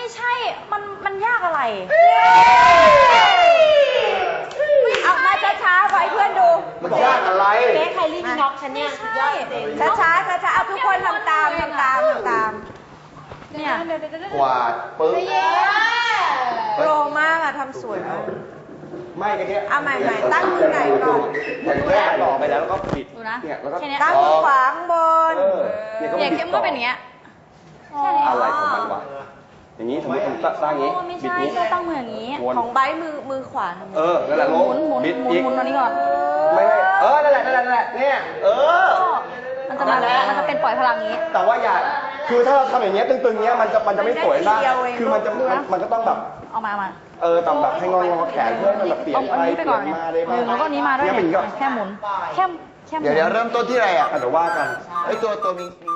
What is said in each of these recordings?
ไม่ใช่ มัน มันยากอะไรเอามาช้าๆขอให้เพื่อนดู มันยากอะไรเก๊ใครรีบน็อกฉันเนี่ยไม่ใช่ช้าๆช้าๆเอาทุกคนทำตามทำตามทำตาม เนี่ยกวาดปึ้งโปรมากอะทำสวยมาก ไม่กันเนี้ยเอาใหม่ๆตั้งมือไหนก่อนอย่างแรกหล่อไปแล้วแล้วก็ปิดดูนะเนี่ยแล้วก็แค่เนี้ย ตั้งมือขวาข้างบนเออเนี่ยก็เนี่ยบิดเข้มต่ก็อเป็นอย่างเงี้ย อะไรของมันวะ อย่างนี้สมมติผมตั้งอย่างนี้โอ้ไม่บิดใช่นี้ ก็ตั้งมืออย่างนี้ วน ของไบร์ทมือมือขวาทำไงเออนั่นแหละลหงมุนหมุนบิดหมุนอีกหมุนตรงนี้ก่อนไม่ไม่เออนั่นแหละนั่นแหละนั่นแหละเนี่ยเออ มันจะมามันจะเป็นปล่อยพลังนี้ แต่ว่าอย่าคือถ้าเราทำอย่างเงี้ยตึงๆเงี้ยมันจะมันจะไม่สวยนะคือมันจะมันมันก็ต้องแบบ เอามาเอามาเออต้องแบบให้งองอแขนเพื่อให้มันแบบเปลี่ยนเอาไปอันนี้เปไปลี่ก่ยอนนเนี่ยมาได้บ้างแล้วก็นี้มาด้วยเนี่ยเป็นอย่างงี้ก็แค่หมุน แค่แค่หมุน เดี๋ยวเดี๋ยวเริ่มต้นที่อะไรอะเดี๋ยวว่ากัน ไอยตัวตัวมีมี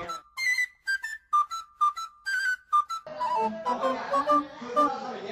ハハハハ!